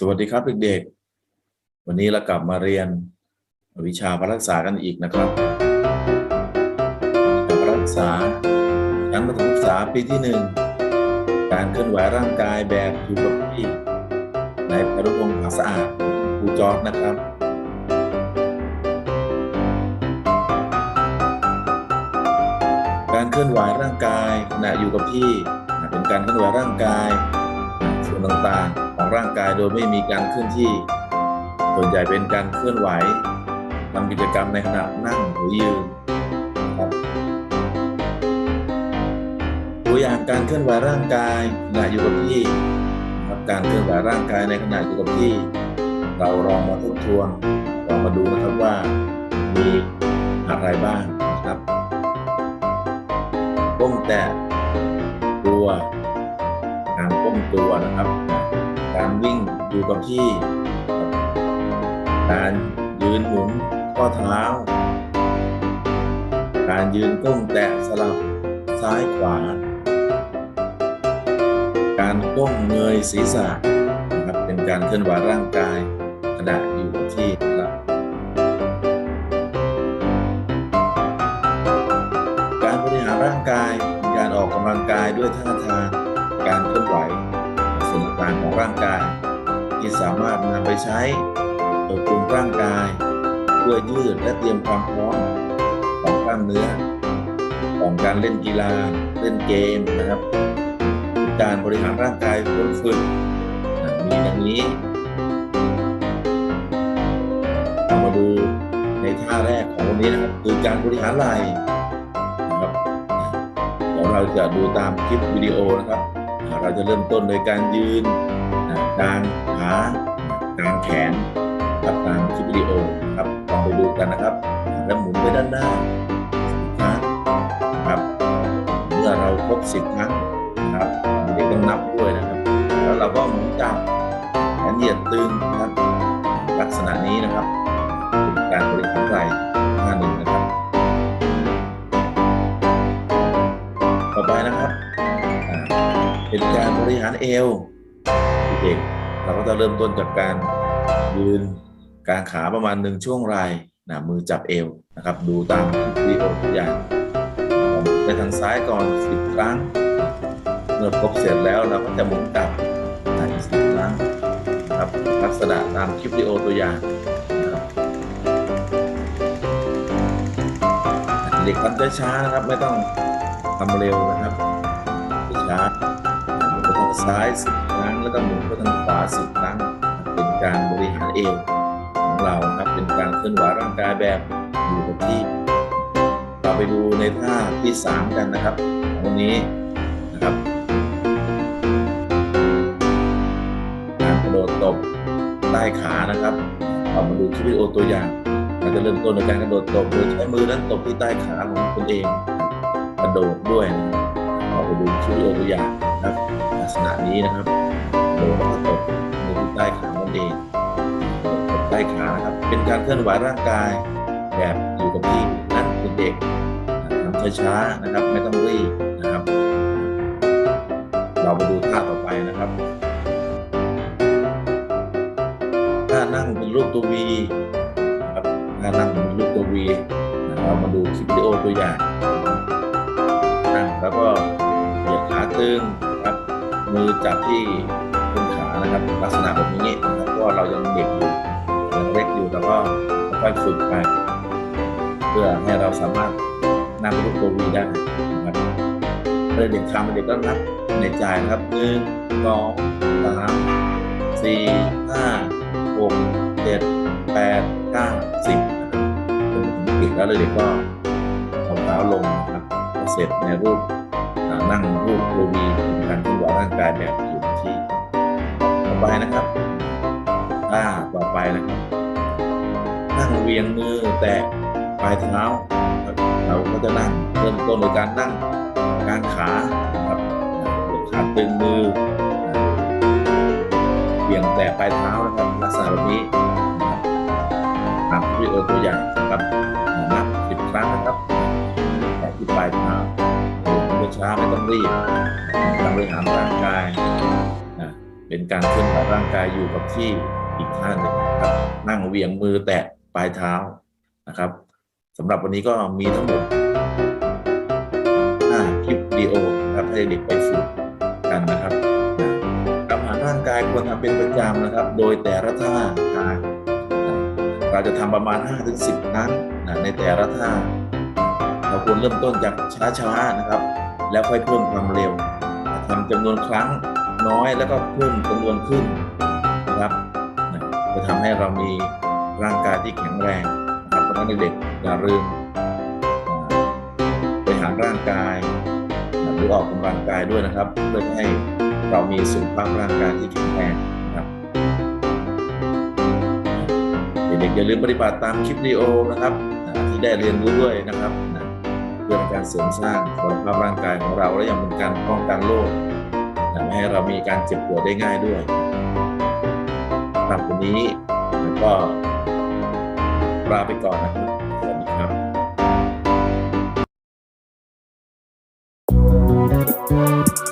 สวัสดีครับเด็กๆ วันนี้เรากลับมาเรียนวิชาพรักษากันอีกนะครับวิชาพรักษาชั้นประถมศึกษาปีที่หนึ่งการเคลื่อนไหวร่างกายแบบอยู่กับที่ในพรุพงศ์ผาสะอาดครูจอร์ดนะครับการเคลื่อนไหวร่างกายขณะอยู่กับที่เป็นการเคลื่อนไหวร่างกาย วนต่างๆ ของร่างกายโดยไม่มีการเคลื่อนที่ ส่วนใหญ่เป็นการเคลื่อนไหวทำกิจกรรมในขณะนั่งหรือยืนครับตัวอย่างการเคลื่อนไหวร่างกายขณะอยู่กับที่ครับการเคลื่อนไหวร่างกายในขณะอยู่กับที่ เราลองมาทบทวนลองมาดูนะครับว่ามีอะไรบ้างนะครับก้มแตะตัว การก้มตัวนะครับ การวิ่งอยู่กับที่ การยืนหมุนข้อเท้า การยืนก้มแตะสลับซ้ายขวา การก้มเงยศีรษะนะครับเป็นการเคลื่อนไหวร่างกายขณะอยู่กับที่นะครับการบริหารร่างกายเป็นการออกกำลังกายด้วยท่าทาง การเคลื่อนไหวส่วนต่างๆของร่างกายที่สามารถนำไปใช้ปรับปรุงร่างกาย เพื่อยืดและเตรียมความพร้อมของกล้ามเนื้อ ของการเล่นกีฬาเล่นเกมนะครับ การบริหารร่างกายคนฝึกนะมีดังนี้เรามาดูในท่าแรกของวันนี้นะครับคือการบริหารไหล่นะครับเดี๋ยวเราจะดูตามคลิปวิดีโอนะครับ เราจะเริ่มต้นโดยการยืนนะกางขากางแขนครับตามคลิปวิดีโอครับลองไปดูกันนะครับ แล้วหมุนไปด้านหน้าสิบครั้งครับ เมื่อเราครบสิบครั้งนะครับเด็กต้องนับ เป็นการบริหารเอวเด็กเราก็จะเริ่มต้นจากการยืนกางขาประมาณหนึ่งช่วงไหล่นะมือจับเอวนะครับ ดูตามคลิปวิดีโอตัวอย่างไปทางซ้ายก่อนสิบครั้งเมื่อครบเสร็จแล้วเราก็จะหมุนกลับนะอีกสิบครั้งนะครับลักษณะตามคลิปวิดีโอตัวอย่างเด็กทำช้าๆนะครับไม่ต้องทำเร็วนะครับช้าางซ้ายสิบครั้ง แล้วก็หมุนไปทางขวาสิบครั้ง เป็นการบริหารเอวของเราครับเป็นการเคลื่อนไหวร่างกายแบบอยู่กับที่เราไปดูในท่าที่สามกันนะครับวันนี้นะครับการกระโดดตบใต้ขานะครับเรามาดูคลิปวิดีโอตัวอย่างเราจะเริ่มต้นในการกระโดดตบโดยใช้มือนั้นตบที่ใต้ขาของตนเองกระโดดด้วยนะครับเราไปดูคลิปวิดีโอตัวอย่าง กษณะนี้นะครับโดดแล้วก็ตบมือใต้ขาตนเองตบใต้ขานะครับ เป็นการเคลื่อนไหวร่างกายแบบอยู่กับที่นั่นเป็นเด็กทำช้าๆนะครับ ไม่ต้องรีบนะครับ เรามาดูท่าต่อไปนะครับถ้านั่งเป็นรูปตัววีนะครับถ้านั่งเป็นรูปตัววีนะเรามาดูคลิปวิดีโอตัวอย่างนั่งแล้วก็เหยียดขาตึง มือจับที่ต้นขานะครับ ลักษณะแบบนี้นะครับเพราะว่าเรายังเด็กอยู่ยังเล็กอยู่แล้วก็ค่อยฝึกไป เพื่อให้เราสามารถนั่งรูปตัววีได้นะครับเมื่อเด็กทำเด็กก็นับในใจนะครับหนึ่งสองสามสี่ห้าหกเจ็ดแปดเก้าสิบนะครับจนถึงปิดแล้วเด็กก็เอาเท้าลงนะครับเสร็จในรูป นั่งรูปตัววีเป็นการเคลื่อนไหวร่างกายแบบอยู่ที่ต่อไปนะครับท่าต่อไปนะครับนั่งเวียงมือแตะปลายเท้าเราก็จะนั่งเริ่มต้นโดยการนั่งกางขาครับเหยียดขาตึงมือเบี่ยงแตะปลายเท้านะครับลักษณะแบบนี้ ช้าไม่ต้องรีบการบริหารร่างกายนะเป็นการเคลื่อนไหวร่างกายอยู่กับที่อีกท่าหนึ่งครับนั่งเวียงมือแตะปลายเท้านะครับสำหรับวันนี้ก็มีทั้งหมดคลิปวิดีโอนะครับให้เด็กไปฝึกกันนะครับกำหารร่างกายควรทำเป็นประจำนะครับ โดยแต่ละท่าทางเราจะทำประมาณ 5-10 ครั้งนะในแต่ละท่าเราควรเริ่มต้นจากช้าๆนะครับ แล้วค่อยเพิ่มความเร็วทำจำนวนครั้งน้อยแล้วก็เพิ่มจำนวนขึ้นนะครับจะทำให้เรามีร่างกายที่แข็งแรงนะครับเพราะฉะนั้นเด็กอย่าลืมบริหารร่างกายหรือออกกำลังกายด้วยนะครับ เพื่อให้เรามีสุขภาพร่างกายที่แข็งแรงนะครับเด็กๆอย่าลืมปฏิบัติตามคลิปวิดีโอนะครับที่ได้เรียนรู้ด้วยนะครับนะ พื่อเป็นการเสริมสร้างสุขภาพร่างกายของเรา และยังเป็นการป้องกันโรคทำให้เรามีการเจ็บปวดได้ง่ายด้วยสำหรับวันนี้ก็ลาไปก่อนนะครับสวัสดีครับ Thank you.